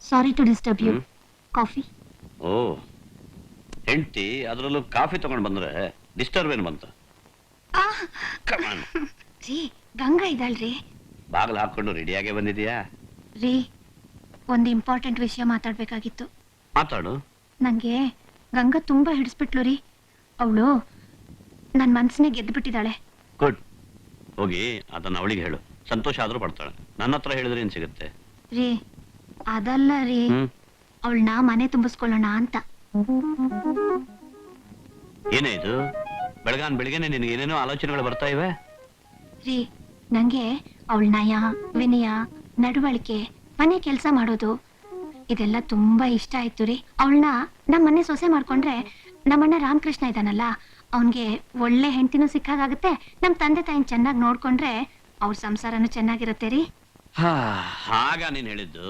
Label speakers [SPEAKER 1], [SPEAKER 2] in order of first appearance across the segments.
[SPEAKER 1] Sorry to disturb you coffee
[SPEAKER 2] ಓ. ಹೆಂಡತಿ ಅದರಲ್ಲೂ coffee ತಗೊಂಡು ಬಂದ್ರೆ ಡಿಸ್ಟರ್ಬ್ ಏನು ಬಂತ? ಕಮಾನ್
[SPEAKER 1] ರೀ ಗಂಗಾ ಇದ್ದಾಳ್ರಿ.
[SPEAKER 2] ಬಾಗಿಲು ಹಾಕೊಂಡು ರೆಡಿಯಾಗೇ ಬಂದಿದೀಯಾ
[SPEAKER 1] ರೀ ಒಂದು ಇಂಪಾರ್ಟೆಂಟ್ ವಿಷಯ ಮಾತಾಡ್ಬೇಕಾಗಿತ್ತು.
[SPEAKER 2] ಮಾತಾಡು.
[SPEAKER 1] ನಂಗೆ ಗಂಗಾ ತುಂಬಾ ಹಿಡಿಸ್ಬಿಟ್ಲು ರೀ. ಅವಳು ನನ್ನ ಮನ್ಸನ್ನೇ ಗೆದ್ದು ಬಿಟ್ಟಿದ್ದಾಳೆ
[SPEAKER 2] ಗುಡ್ ಹೋಗಿ ಅದನ್ನ ಅವಳಿಗೆ ಹೇಳು. ಸಂತೋಷ ಆದ್ರೂ ಪಡ್ತಾಳೆ. ನನ್ನ ಹತ್ರ ಹೇಳಿದ್ರೆ ಏನ್ ಸಿಗುತ್ತೆ?
[SPEAKER 1] ರೀ ಅದಲ್ಲ ರೀ.
[SPEAKER 2] ಹ್ಮ್.
[SPEAKER 1] ಅವಳನ್ನ ಮನೆ ತುಂಬಿಸ್ಕೊಳ್ಳೋಣ ಅಂತ.
[SPEAKER 2] ಏನೇ ಇದು? ಬೆಳಗಾನ್ ಬೆಳಿಗ್ಗೆನೆ ನಿನಗೆ ಏನೇನೋ ಆಲೋಚನೆಗಳು ಬರ್ತಾ ಇವೆ?
[SPEAKER 1] ರೀ ನಂಗೆ ಅವಳ ನಯ ವಿನಯ ನಡವಳಿಕೆ ಮನೆ ಕೆಲಸ ಮಾಡೋದು ಇದೆಲ್ಲ ತುಂಬಾ ಇಷ್ಟ ಆಯ್ತು ರೀ. ಅವಳನ್ನ ನಮ್ಮ ಮನೆ ಸೊಸೆ ಮಾಡ್ಕೊಂಡ್ರೆ ನಮ್ಮಣ್ಣ ರಾಮಕೃಷ್ಣ ಇದಾನಲ್ಲ ಅವನ್ಗೆ ಒಳ್ಳೆ ಹೆಂಡತಿನೂ ಸಿಕ್ಕಾಗುತ್ತೆ ನಮ್ಮ ತಂದೆ ತಾಯಿನ ಚೆನ್ನಾಗಿ ನೋಡ್ಕೊಂಡ್ರೆ ಅವ್ರ ಸಂಸಾರನೂ ಚೆನ್ನಾಗಿರುತ್ತೆ ರೀ.
[SPEAKER 2] ಹಾ ಹಾಗ ನೀನ್ ಹೇಳಿದ್ದು.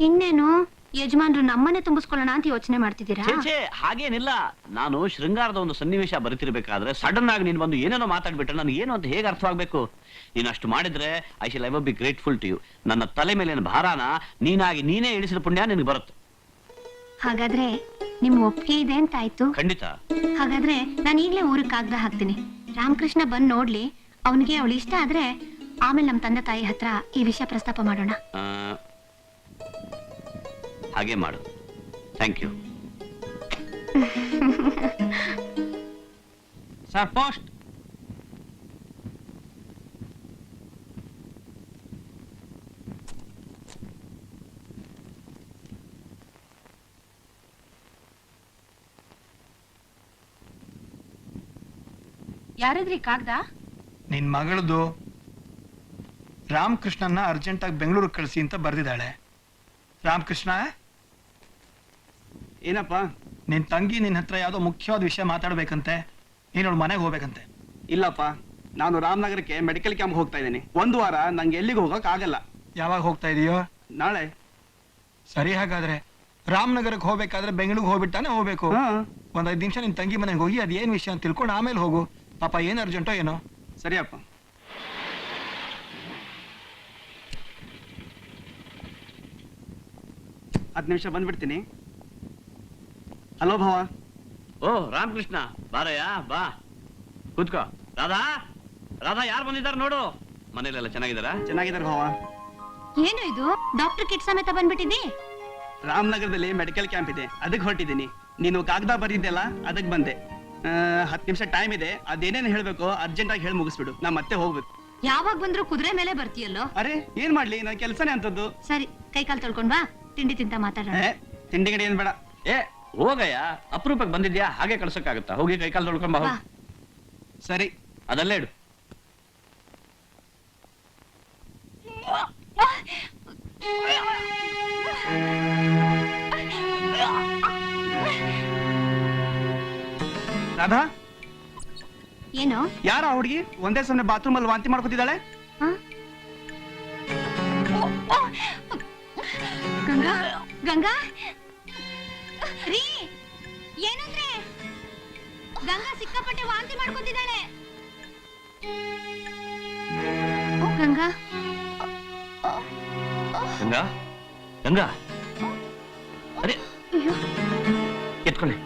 [SPEAKER 1] ಇನ್ನೇನು? ಯಜಮಾನ್ರು ನಮ್ಮನೆ ತುಂಬಿಸ್ಕೊಳ್ಳೋಣ ಅಂತ ಯೋಚನೆ ಮಾಡ್ತಿದ್ದೀರಾ?
[SPEAKER 2] ಛೇ, ಛೇ ಹಾಗೇನಿಲ್ಲ. ನಾನು ಶೃಂಗಾರದ ಒಂದು ಸನ್ನಿವೇಶ ಬರೀತಿರ್ಬೇಕಾದ್ರೆ ಸಡನ್ ಆಗಿ ನೀನ್ ಬಂದು ಏನೇನೋ ಮಾತಾಡ್ಬಿಟ್ರೆ ನನಗೆ ಏನು ಅಂತ ಹೇಗೆ ಅರ್ಥವಾಗ್ಬೇಕು? ನೀನು ಅಷ್ಟು ಮಾಡಿದ್ರೆ I shall ever be grateful to you ನನ್ನ ತಲೆ ಮೇಲಿನ ಭಾರಾನ ನೀನಾಗಿ ನೀನೇ ಇಳಿಸಿದ ಪುಣ್ಯ ನಿನಗೆ ಬರುತ್ತೆ.
[SPEAKER 1] ಹಾಗಾದ್ರೆ ನಿಮ್ ಒಪ್ಪಿಗೆ ಇದೆ ಅಂತ ಆಯ್ತು?
[SPEAKER 2] ಖಂಡಿತ.
[SPEAKER 1] ಹಾಗಾದ್ರೆ ನಾನು ಈಗಲೇ ಊರಿಗೆ ಕಾಗ್ದ ಹಾಕ್ತೀನಿ ರಾಮಕೃಷ್ಣ ಬಂದ್ ನೋಡ್ಲಿ ಅವನಿಗೆ ಅವಳು ಇಷ್ಟ ಆದ್ರೆ ಆಮೇಲೆ ನಮ್ಮ ತಂದೆ ತಾಯಿ ಹತ್ರ ಈ ವಿಷಯ ಪ್ರಸ್ತಾಪ ಮಾಡೋಣ.
[SPEAKER 2] ಆ, ಹಾಗೆ ಮಾಡು. ಥ್ಯಾಂಕ್ ಯು
[SPEAKER 3] ಸರ್ ಪೋಸ್ಟ್
[SPEAKER 1] ಯಾರದ್ರಿ ಕಾಗ್ದ?
[SPEAKER 3] ನಿನ್ ಮಗಳದು. ರಾಮಕೃಷ್ಣನ್ನ ಅರ್ಜೆಂಟಾಗಿ ಬೆಂಗಳೂರಿಗೆ ಕಳಿಸಿ ಅಂತ ಬರ್ದಿದ್ದಾಳೆ. ರಾಮಕೃಷ್ಣ
[SPEAKER 4] ಏನಪ್ಪ?
[SPEAKER 3] ನಿನ್ ತಂಗಿ ನಿನ್ ಹತ್ರ ಯಾವ್ದೋ ಮುಖ್ಯವಾದ ವಿಷಯ ಮಾತಾಡ್ಬೇಕಂತೆ. ನೀನ್ ಅವಳ ಮನೆಗೆ ಹೋಗ್ಬೇಕಂತೆ.
[SPEAKER 4] ಇಲ್ಲಪ್ಪ ನಾನು ರಾಮನಗರಕ್ಕೆ ಮೆಡಿಕಲ್ ಕ್ಯಾಂಪ್ ಹೋಗ್ತಾ ಇದ್ದೀನಿ. ಒಂದು ವಾರ ನಂಗೆ ಎಲ್ಲಿಗೆ ಹೋಗಕ್ ಆಗಲ್ಲ.
[SPEAKER 3] ಯಾವಾಗ ಹೋಗ್ತಾ ಇದೀಯೋ?
[SPEAKER 4] ನಾಳೆ.
[SPEAKER 3] ಸರಿ ಹಾಗಾದ್ರೆ ರಾಮನಗರಕ್ಕೆ ಹೋಗ್ಬೇಕಾದ್ರೆ ಬೆಂಗಳೂರಿಗೆ ಹೋಗ್ಬಿಟ್ಟಾನೆ ಹೋಗ್ಬೇಕು.
[SPEAKER 4] ಹಾ.
[SPEAKER 3] ಒಂದ್ ಐದ್ ನಿಮಿಷ ನಿನ್ ತಂಗಿ ಮನೆಗೆ ಹೋಗಿ ಅದೇನ್ ಏನ್ ವಿಷಯ ಅಂತ ತಿಳ್ಕೊಂಡು ಆಮೇಲೆ ಹೋಗು. ಪಾಪ ಏನ್ ಅರ್ಜೆಂಟೋ ಏನೋ?
[SPEAKER 4] ಸರಿಯಪ್ಪ. ಹತ್ತು ನಿಮಿಷ ಬಂದ್ಬಿಡ್ತೀನಿ. ಹಲೋ ಭಾವ.
[SPEAKER 2] ಓ ರಾಮಕೃಷ್ಣ. ಬಾರಯ್ಯ ಬಾ. ಕೂತ್ಕೋ. ರಾಧಾ ರಾಧಾ ಯಾರು ಬಂದಿದ್ದಾರೆ ನೋಡು. ಮನೇಲೆಲ್ಲ ಚೆನ್ನಾಗಿದ್ದಾರಾ?
[SPEAKER 4] ಚೆನ್ನಾಗಿದ್ದಾರೆ ಭಾವ.
[SPEAKER 1] ಏನು ಇದು? ಡಾಕ್ಟರ್ ಕಿಟ್ ಸಮೇತ ಬಂದ್ಬಿಟ್ಟಿದ್ದಿ?
[SPEAKER 4] ರಾಮನಗರದಲ್ಲಿ ಮೆಡಿಕಲ್ ಕ್ಯಾಂಪ್ ಇದೆ. ಅದಕ್ಕೆ ಹೊರಟಿದ್ದೀನಿ. ನೀನು ಕಾಗದ ಬರೆದಿದ್ದೆಲ್ಲ ಅದಕ್ಕೆ ಬಂದೆ. ಹತ್ತು ನಿಮಿಷ ಟೈಮ್ ಇದೆ. ಅದೇನೇನು ಹೇಳಬೇಕು ಅರ್ಜೆಂಟಾಗಿ ಹೇಳಿ ಮುಗಿಸ್ಬಿಡು. ನಾ ಮತ್ತೆ ಹೋಗ್ಬೇಕು.
[SPEAKER 1] ಯಾವಾಗ ಬಂದ್ರು ಕುದುರೆ ಮೇಲೆ ಬರ್ತೀಯಲ್ಲೋ?
[SPEAKER 4] ಅರೆ ಏನ್ ಮಾಡ್ಲಿ? ನನ್ನ ಕೆಲಸನೇ ಅಂತದ್ದು
[SPEAKER 1] ಸರಿ ಕೈ ಕಾಲ್ ತೊಳ್ಕೊಂಡ್ ಬಾ. ತಿಂಡಿ ತಿಂತ ಮಾತಾಡೋಣ.
[SPEAKER 4] ಏ, ತಿಂಡಿ ಗಡಿ ಏನ್ ಬೇಡ.
[SPEAKER 2] ಏ ಹೋಗಯ್ಯ ಅಪರೂಪಕ್ಕೆ ಬಂದಿದ್ಯಾ? ಹಾಗೆ ಕಳ್ಸಕ್ಕಾಗತ್ತಾ? ಹೋಗಿ ಕೈಕಾಲು ತೊಳ್ಕೊಂಬ ಬಾ
[SPEAKER 4] ಸರಿ
[SPEAKER 2] ಅದಲ್ಲೇ ಇಡು.
[SPEAKER 4] ರಾಧಾ?
[SPEAKER 1] ಏನು?
[SPEAKER 4] ಯಾರ ಹುಡುಗಿ? ಒಂದೇ ಸಮಯ ಬಾತ್ರೂಮ್ ಅಲ್ಲಿ ವಾಂತಿ ಮಾಡ್ಕೊತಿದ್ದಾಳೆ?
[SPEAKER 1] ಹ? ಗಂಗಾ ಗಂಗಾ? ಸಿಕ್ಕಾಪಟ್ಟೆ ವಾಂತಿ ಮಾಡ್ಕೊತಿದ್ದಾಳೆ. ಓ ಗಂಗಾ.
[SPEAKER 2] ಗಂಗಾ? ಗಂಗಾ? ಅರೆ ಎತ್ಕೊಳ್ಳಿ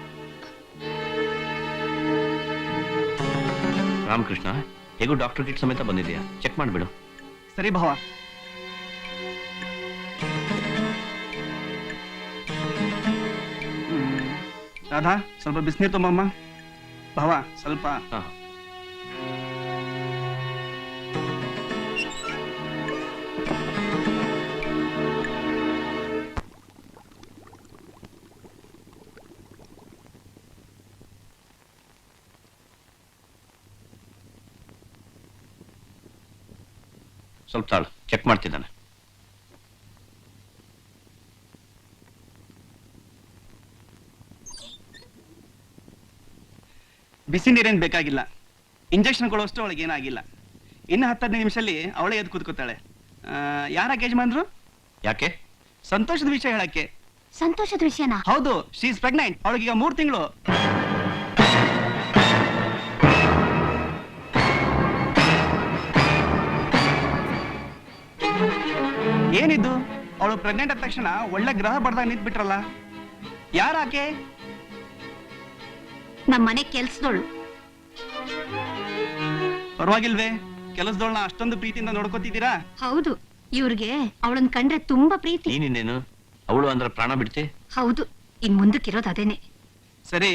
[SPEAKER 2] ರಾಮಕೃಷ್ಣ ಹೇಗೂ ಡಾಕ್ಟರ್ ಕಿಟ್ ಸಮೇತ ಬಂದಿದೆಯಾ ಚೆಕ್ ಮಾಡಿಬಿಡು.
[SPEAKER 4] ಸರಿ ಭಾವ. ರಾಧಾ ಸ್ವಲ್ಪ ಬಿಸಿನೀರು ತುಂಬಮ್ಮ ಭಾವ ಸ್ವಲ್ಪ.
[SPEAKER 2] ಹಾ. ಸ್ವಲ್ಪ ತಾಳು ಚೆಕ್ ಮಾಡ್ತಿದ್ದಾನೆ.
[SPEAKER 4] ಬಿಸಿ ನೀರೇನು ಬೇಕಾಗಿಲ್ಲ. ಇಂಜೆಕ್ಷನ್ ಕೊಡುವಷ್ಟು ಅವಳಿಗೆ ಏನಾಗಿಲ್ಲ. ಇನ್ನು ಹತ್ತದೈದು ನಿಮಿಷದಲ್ಲಿ ಅವಳೇ ಎದ್ದು ಕೂತ್ಕೋತಾಳೆ ಯಾರ ಯಜಮಾನ್ರು?
[SPEAKER 2] ಯಾಕೆ?
[SPEAKER 4] ಸಂತೋಷದ ವಿಷಯ ಹೇಳಕ್ಕೆ.
[SPEAKER 1] ಸಂತೋಷದ ವಿಷಯನಾ?
[SPEAKER 4] ಹೌದು ಶಿ ಇಸ್ ಪ್ರೆಗ್ನೆಂಟ್ ಈಗ ಮೂರು ತಿಂಗಳು. ಏನಿದ್ದು ಅವಳು ಪ್ರೆಗ್ನೆಂಟ್ ಆದ ತಕ್ಷಣ ಒಳ್ಳೆ ಗ್ರಹ ಬಡ್ದಾಗ ನಿಂತ್ಬಿಟ್ರಲ್ಲ. ಯಾರಾಕೆ?
[SPEAKER 1] ನಮ್ಮ ಮನೆ ಕೆಲ್ಸದೋಳು.
[SPEAKER 4] ಪರವಾಗಿಲ್ವೇ ಕೆಲಸದವಳನ್ನ ಅಷ್ಟೊಂದು ಪ್ರೀತಿಯಿಂದ ನೋಡ್ಕೋತಿದ್ದೀರಾ?
[SPEAKER 1] ಹೌದು ಇವ್ರಿಗೆ ಅವಳನ್ ಕಂಡ್ರೆ ತುಂಬಾ ಪ್ರೀತಿ.
[SPEAKER 2] ನೀನೇನು ಅವಳು ಅಂದ್ರೆ ಪ್ರಾಣ ಬಿಡ್ತಿ?
[SPEAKER 1] ಹೌದು ಇನ್ ಮುಂದಕ್ಕಿರೋದು ಅದೇನೆ.
[SPEAKER 4] ಸರಿ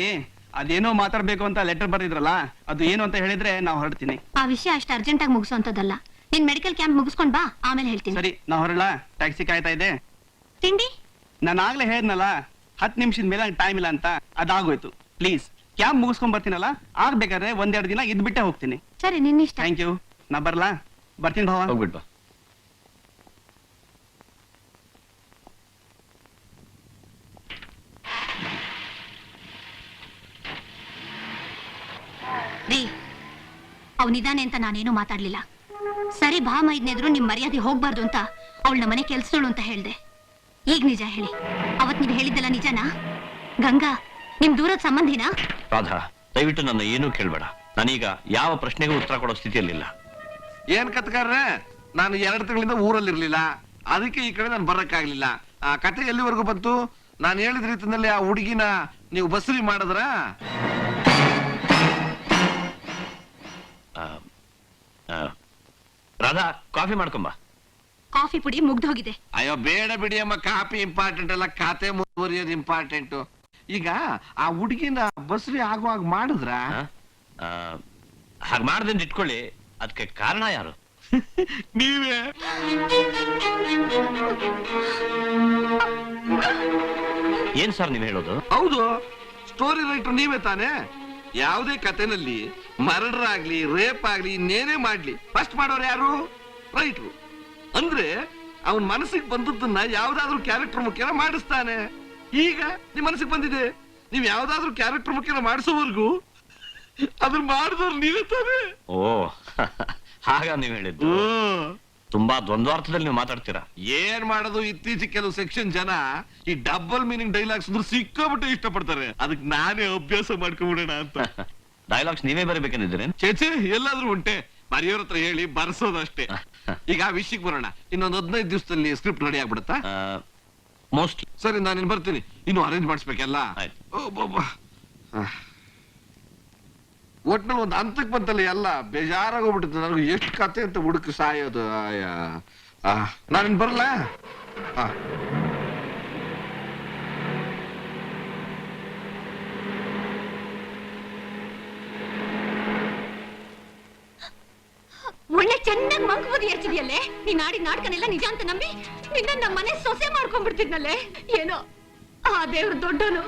[SPEAKER 4] ಅದೇನೋ ಮಾತಾಡ್ಬೇಕು ಅಂತ ಲೆಟರ್ ಬರ್ದಿದ್ರಲ್ಲ ಅದು ಏನು ಅಂತ ಹೇಳಿದ್ರೆ ನಾವು ಹೊರಡ್ತೀನಿ.
[SPEAKER 1] ಆ ವಿಷಯ ಅಷ್ಟು ಅರ್ಜೆಂಟ್ ಆಗಿ ಮುಗಿಸುವಂತದ್ದಲ್ಲ ನೀನ್ ಮೆಡಿಕಲ್ ಕ್ಯಾಂಪ್ ಮುಗಿಸ್ಕೊಂಡ್ ಬಾ ಆಮೇಲೆ ಹೇಳ್ತೀನಿ.
[SPEAKER 4] ಸರಿ ನಾವು ಹೊರಡ ಟ್ಯಾಕ್ಸಿ ಕಾಯ್ತಾ ಇದೆ?
[SPEAKER 1] ತಿಂಡಿ?
[SPEAKER 4] ನಾನು ಆಗ್ಲೇ ಹೇಳ್ದ್ನಲ್ಲ ಹತ್ತು ನಿಮಿಷದ ಮೇಲೆ ಟೈಮ್ ಇಲ್ಲ ಅಂತ ಅದಾಗೋಯ್ತು. ಪ್ಲೀಸ್. ಕ್ಯಾಂಪ್ ಮುಗಿಸ್ಕೊಂಡ್ ಬರ್ತೀನಲ್ಲ ಆಗ್ಬೇಕಾದ್ರೆ ಒಂದೆರಡು ದಿನ ಇದ್ಬಿಟ್ಟೆ ಹೋಗ್ತೀನಿ.
[SPEAKER 1] ಸರಿ ನಿನ್ನ ಇಷ್ಟ.
[SPEAKER 4] ಥ್ಯಾಂಕ್ ಯು ನಾ ಬರ್ಲಾ? ಬರ್ತೀನಿ ಭಾವ.
[SPEAKER 2] ಹೋಗ್ಬಿಟ್ ಬಾ.
[SPEAKER 1] ರೀ ಅವನಿದಾನೆ ಅಂತ ನಾನೇನು ಮಾತಾಡ್ಲಿಲ್ಲ. ಸರಿ ಭಾ ಮೈದ್ನೆದ್ರು ನಿಮ್ ಮರ್ಯಾದೆ ಹೋಗ್ಬಾರ್ದು ಅಂತ ಅವಳ ಮನೆ ಕೆಲ್ಸಳು ಅಂತ ಹೇಳ್ದೆ. ಈಗ ನಿಜ ಹೇಳಿ ಅವತ್ ನೀವ್ ಹೇಳಿದ್ದಲ್ಲ ನಿಜನಾ? ಗಂಗಾ ನಿಮ್ ದೂರದ ಸಂಬಂಧಿನಾ?
[SPEAKER 2] ರಾಧಾ ದಯವಿಟ್ಟು ನನ್ನ ಏನೂ ಕೇಳಬೇಡ. ನಾನೀಗ ಯಾವ ಪ್ರಶ್ನೆಗೂ ಉತ್ತರ ಕೊಡೋ ಸ್ಥಿತಿಯಲ್ಲಿಲ್ಲ.
[SPEAKER 5] ಏನ್ ಕತ್ಕಾರ್ರೆ ನಾನು ಎರಡು ತಿಂಗಳಿಂದ ಊರಲ್ಲಿರ್ಲಿಲ್ಲ. ಅದಕ್ಕೆ ಈ ಕಡೆ ನಾನು ಬರಕ್ಕಾಗ್ಲಿಲ್ಲ. ಆ ಕತೆ ಎಲ್ಲಿವರೆಗೂ ಬಂತು? ನಾನು ಹೇಳಿದ ರೀತಿಯಲ್ಲಿ ಆ ಹುಡುಗಿನ ನೀವು ಬಸರಿ ಮಾಡಿದ್ರ?
[SPEAKER 2] ಆ, ಆ, ರಾಧಾ ಕಾಫಿ ಮಾಡ್ಕೊಂಬ.
[SPEAKER 1] ಕಾಫಿ ಪುಡಿ ಮುಗ್ದೋಗಿದೆ.
[SPEAKER 5] ಅಯ್ಯೋ ಬೇಡ ಬಿಡಿ ಅಮ್ಮ. ಕಾಪಿ ಇಂಪಾರ್ಟೆಂಟ್ ಅಲ್ಲ. ಖಾತೆ ಮುಂದುವರಿಯೋದು ಇಂಪಾರ್ಟೆಂಟ್ ಈಗ ಆ ಹುಡುಗಿನ ಬಸ್ರಿ ಆಗುವಾಗ ಮಾಡಿದ್ರ?
[SPEAKER 2] ಹಾಗೆ ಮಾಡ್ದಿಂದ ಇಟ್ಕೊಳ್ಳಿ. ಅದಕ್ಕೆ ಕಾರಣ ಯಾರು?
[SPEAKER 5] ನೀವೇ.
[SPEAKER 2] ಏನ್ ಸರ್ ನೀವು ಹೇಳೋದು?
[SPEAKER 5] ಹೌದು ಸ್ಟೋರಿ ರೈಟರ್ ನೀವೇ ತಾನೇ. ಯಾವುದೇ ಕಥೆನಲ್ಲಿ ಮರ್ಡರ್ ಆಗ್ಲಿ ರೇಪ್ ಆಗ್ಲಿ ಇನ್ನೇನೇ ಮಾಡ್ಲಿ. ಫಸ್ಟ್ ಮಾಡೋರು ಯಾರು? ರೈಟ್ರು ಅಂದ್ರೆ ಅವನ್ ಮನಸ್ಸಿಗೆ ಬಂದದ್ದನ್ನ ಯಾವ್ದಾದ್ರು ಕ್ಯಾರೆಕ್ಟರ್ ಮುಖ್ಯನ ಮಾಡಿಸ್ತಾನೆ. ಈಗ ನಿಮ್ ಮನಸ್ಸಿಗೆ ಬಂದಿದೆ. ನೀವ್ ಯಾವ್ದಾದ್ರು ಕ್ಯಾರೆಕ್ಟರ್ ಮುಖ್ಯನ ಮಾಡಿಸೋವರೆಗೂ ಅದನ್ನ ಮಾಡಿದವ್ರು ನೀವೇ ತಾನೇ.
[SPEAKER 2] ಓ ಹಾಗ ನೀವ್ ಹೇಳಿದ್ದು. ತುಂಬಾ ದ್ವಂದ್ವಾರ್ಥದಲ್ಲಿ ನೀವು ಮಾತಾಡ್ತೀರಾ?
[SPEAKER 5] ಏನ್ ಮಾಡೋದು? ಇತ್ತೀಚೆಗೆ ಕೆಲವು ಸೆಕ್ಷನ್ ಜನ ಈ ಡಬಲ್ ಮೀನಿಂಗ್ ಡೈಲಾಗ್ಸ್ ಅಂದ್ರೆ ಸಿಕ್ಕಾಬಿಟ್ಟು ಇಷ್ಟಪಡ್ತಾರೆ. ಅದಕ್ಕೆ ನಾನೇ ಅಭ್ಯಾಸ ಮಾಡ್ಕೊಂಡ್ಬಿಡೋಣ ಅಂತ.
[SPEAKER 2] ಡೈಲಾಗ್ಸ್ ನೀವೇ ಬರಬೇಕೆಂದಿದ್ರೆ
[SPEAKER 5] ಚೇಚೆ ಎಲ್ಲಾದ್ರೂ ಉಂಟೆ. ಬರೆಯೋರ ಹತ್ರ ಹೇಳಿ ಬರ್ಸೋದಷ್ಟೇ ಈಗ ಆ ವಿಷಯಕ್ಕೆ ಬರೋಣ. ಇನ್ನೊಂದ್ ಹದಿನೈದು ದಿವಸದಲ್ಲಿ ಸ್ಕ್ರಿಪ್ಟ್ ರೆಡಿ ಆಗ್ಬಿಡುತ್ತಾ?
[SPEAKER 2] ಮೋಸ್ಟ್
[SPEAKER 5] ಸರಿ ನಾನು ಇನ್ನು ಬರ್ತೀನಿ. ಇನ್ನು ಅರೇಂಜ್ ಮಾಡಿಸ್ಬೇಕಲ್ಲ?
[SPEAKER 2] ಆಯ್ತು.
[SPEAKER 5] ಒಟ್ನಲ್ಲಿ ಒಂದು ಹಂತಕ್ಕೆ ಬಂತಲ್ಲ ಎಲ್ಲ ಬೇಜಾರಾಗೋಗ್ಬಿಟ್ಟಿತ್ತು. ನನಗೆ ಎಷ್ಟು ಕತೆ ಅಂತ ಹುಡುಕಿ ಸಾಯೋದು ನಾನಿನ್ ಬರಲ್ಲ?
[SPEAKER 1] ಒಳ್ಳೆ ಚೆನ್ನಾಗಿ ಮಂಕುಬುದಿ ಎರ್ಚಿದ್ಯಲ್ಲೇ ನೀನ್ ನಾಡಿ ನಾಟಕನೆಲ್ಲ ನಿಜ ಅಂತ ನಂಬಿ ನಿನ್ನ ನಮ್ಮ ಮನೆ ಸೊಸೆ ಮಾಡ್ಕೊಂಡ್ಬಿಡ್ತಿದ್ನಲ್ಲೇ? ಏನೋ? ಆ ದೇವ್ರ ದೊಡ್ಡನು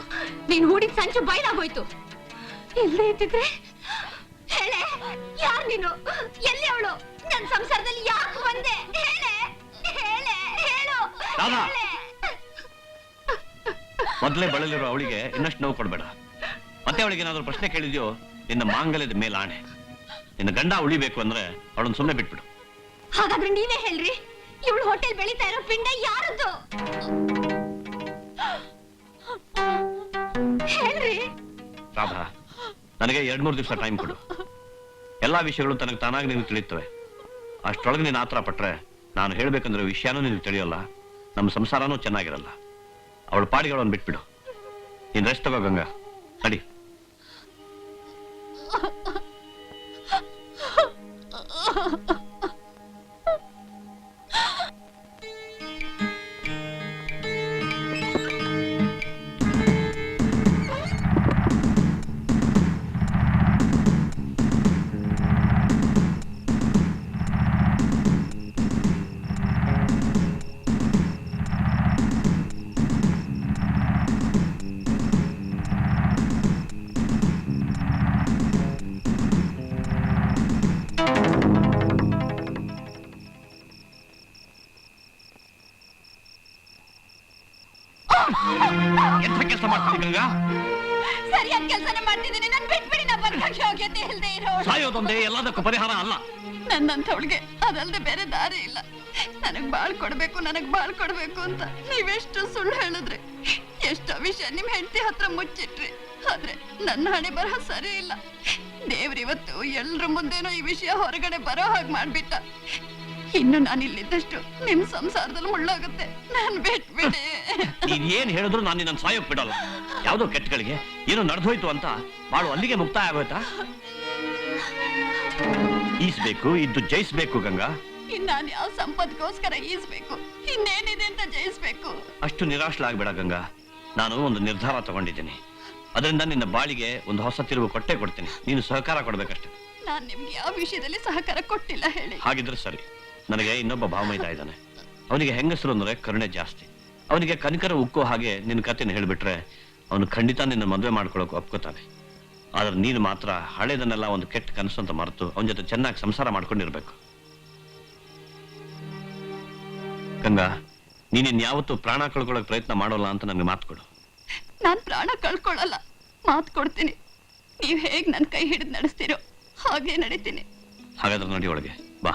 [SPEAKER 1] ನೀನ್ ಹೂಡಿದ ಸಂಚು ಬಯಲಾಗೋಯ್ತು ಇಲ್ಲೇ ಇದ್ದಿದ್ರೆ? ಹೇಳೆ ಯಾರ್ ನೀನು? ಎಲ್ಲಿ ಅವಳು? ನನ್ ಸಂಸಾರದಲ್ಲಿ ಯಾಕೆ ಬಂದೆ? ಹೇಳೆ ಹೇಳೆ ಹೇಳು.
[SPEAKER 2] ರಾಧಾ.
[SPEAKER 1] ಹೇಳೆ.
[SPEAKER 2] ಮೊದಲೇ ಬಳಲಿರೋ ಅವಳಿಗೆ ಇನ್ನಷ್ಟು ನೋವು ಕೊಡ್ಬೇಡ. ಮತ್ತೆ ಅವಳಿಗೆ ಏನಾದ್ರು ಪ್ರಶ್ನೆ ಕೇಳಿದ್ಯೋ ನಿನ್ನ ಮಾಂಗಲ್ಯದ ಮೇಲಾಣೆ. ನಿನ್ನ ಗಂಡ ಉಳಿಬೇಕು ಅಂದ್ರೆ ಅವಳನ್ನ ಸುಮ್ಮನೆ ಬಿಟ್ಬಿಡು.
[SPEAKER 1] ಹಾಗಾದ್ರೆ ನೀವೇ ಹೇಳ್ರಿ ಇವಳು ಹೋಟೆಲ್ ಬೆಳೀತಾ ಇರೋ ಪಿಂಡ ಯಾರದ್ದು? ಹೇಳ್ರಿ.
[SPEAKER 2] ರಾಧಾ ನನಗೆ ಎರಡ್ ಮೂರು ದಿವಸ ಟೈಮ್ ಕೊಡು. ಎಲ್ಲಾ ವಿಷಯಗಳು ತನಗೆ ತಾನಾಗಿ ನಿನಗೆ ತಿಳಿಯುತ್ತವೆ ಅಷ್ಟೊಳಗೆ ನೀನು ಆತರ ಪಟ್ರೆ ನಾನು ಹೇಳ್ಬೇಕಂದ್ರೆ ವಿಷಯನೂ ನಿನಗೆ ತಿಳಿಯೋಲ್ಲ ನಮ್ಮ ಸಂಸಾರನೂ ಚೆನ್ನಾಗಿರಲ್ಲ. ಅವಳ ಪಾಡಿಗೆ ಅವಳನ್ನು ಬಿಟ್ಬಿಡು. ನೀನ್ ರೆಸ್ಟ್ ತಗೋ ಗಂಗಾ. ನಡಿ. ಎಂಥ ಕೆಲಸ ಮಾಡ್ತೀನಿ ಗಂಗಾ?
[SPEAKER 1] ಸರಿಯಾದ ಕೆಲಸನೇ ಮಾಡ್ತಿದ್ದೀನಿ. ನನ್ ಬಿಟ್ಬಿಡಿ ನಾ ಬದುಕಕ್ಕೆ ಯೋಗ್ಯತೆ ಇಲ್ಲದೆ ಇರೋ
[SPEAKER 2] ಸಾಯೋದೊಂದೇ ಎಲ್ಲದಕ್ಕೂ ಪರಿಹಾರ ಅಲ್ಲ.
[SPEAKER 6] ನನ್ನಂಥವಳಿಗೆ ಅದಲ್ಲದೆ ಬೇರೆ ದಾರಿ ಇಲ್ಲ. ನನಗ್ ಬಾಳ್ ಕೊಡ್ಬೇಕು ನನಗ್ ಬಾಳ್ ಕೊಡ್ಬೇಕು ಅಂತ ನೀವೆಷ್ಟು ಸುಳ್ಳು ಹೇಳಿದ್ರೆ. ಎಷ್ಟೋ ವಿಷಯ ನಿಮ್ ಹೆಂಡತಿ ಹತ್ರ ಮುಚ್ಚಿಟ್ರಿ. ಆದ್ರೆ ನನ್ನ ಹಣೆ ಬರಹ ಸರಿ ಇಲ್ಲ. ದೇವ್ರಿವತ್ತು ಎಲ್ರ ಮುಂದೆನೋ ಈ ವಿಷಯ ಹೊರಗಡೆ ಬರೋ ಹಾಗೆ ಮಾಡ್ಬಿಟ್ಟ. ಇನ್ನು ನಾನು ಇಲ್ಲಿದ್ದಷ್ಟು ನಿಮ್ ಸಂಸಾರದಲ್ಲಿ ಮುಳ್ಳಾಗುತ್ತೆ.
[SPEAKER 1] ನಾನು ಬಿಟ್ಬಿಡಿ.
[SPEAKER 2] ನೀನ್ ಏನ್ ಹೇಳಿದ್ರು ನಾನು ನಿನ್ನ ಸಾಯೋಕ್ ಬಿಡಲ್ಲ. ಯಾವ್ದೋ ಕೆಟ್ಟಗಳಿಗೆ? ಏನೋ ನಡೆದೋಯ್ತು ಅಂತ ಬಾಳು ಅಲ್ಲಿಗೆ ಮುಕ್ತಾಯ ಆಗೋಯ್ತಾ? ಈಸ್ಬೇಕು ಇದ್ದು ಜಯಿಸ್ಬೇಕು ಗಂಗಾ.
[SPEAKER 1] ಇನ್ ನಾನ್ ಯಾವ ಸಂಪತ್ಗೋಸ್ಕರ ಈಸ್ಬೇಕು? ಇನ್ನೇನಿದೆ ಅಂತ ಜಯಿಸ್ಬೇಕು?
[SPEAKER 2] ಅಷ್ಟು ನಿರಾಶಲಾಗ್ಬೇಡ ಗಂಗಾ. ನಾನು ಒಂದು ನಿರ್ಧಾರ ತಗೊಂಡಿದ್ದೀನಿ. ಅದರಿಂದ ನಿನ್ನ ಬಾಳಿಗೆ ಒಂದು ಹೊಸ ತಿರುವು ಕೊಟ್ಟೆ ಕೊಡ್ತೀನಿ. ನೀನು ಸಹಕಾರ ಕೊಡ್ಬೇಕಷ್ಟೆ.
[SPEAKER 1] ನಾನ್ ನಿಮ್ಗೆ ಯಾವ ವಿಷಯದಲ್ಲಿ ಸಹಕಾರ ಕೊಟ್ಟಿಲ್ಲ ಹೇಳಿ.
[SPEAKER 2] ಹಾಗಿದ್ರೆ ಸರಿ. ನನಗೆ ಇನ್ನೊಬ್ಬ ಭಾವಮೈದ ಇದ್ದಾನೆ. ಅವನಿಗೆ ಹೆಂಗಸರು ಅಂದ್ರೆ ಕರುಣೆ ಜಾಸ್ತಿ. ಅವನಿಗೆ ಕನಕರ ಉಕ್ಕೋ ಹಾಗೆ ನಿನ್ನ ಕಥೆನ ಹೇಳ್ಬಿಟ್ರೆ ಅವನು ಖಂಡಿತ ನಿನ್ನ ಮದುವೆ ಮಾಡ್ಕೊಳಕ್ ಒಪ್ಕೋತಾನೆ. ಆದ್ರೆ ನೀನು ಮಾತ್ರ ಹಳೇದನ್ನೆಲ್ಲ ಒಂದು ಕೆಟ್ಟ ಕನಸು ಅಂತ ಮರೆತು ಅವನ ಜೊತೆ ಚೆನ್ನಾಗಿ ಸಂಸಾರ ಮಾಡ್ಕೊಂಡಿರ್ಬೇಕು. ಗಂಗಾ ನೀನಿನ್ ಯಾವತ್ತೂ ಪ್ರಾಣ ಕಳ್ಕೊಳ್ಳೋಕೆ ಪ್ರಯತ್ನ ಮಾಡೋಲ್ಲ ಅಂತ ನನಗೆ ಮಾತು ಕೊಡು.
[SPEAKER 1] ನಾನು ಪ್ರಾಣ ಕಳ್ಕೊಳ್ಳಲ್ಲ ಮಾತು ಕೊಡ್ತೀನಿ. ನೀವ್ ಹೇಗ್ ನನ್ನ ಕೈ ಹಿಡಿದು ನಡೆಸ್ತೀರೋ ಹಾಗೆ ನಡೀತೀನಿ.
[SPEAKER 2] ಹಾಗಾದ್ರೆ ನೋಡಿ ಒಳಗೆ ಬಾ.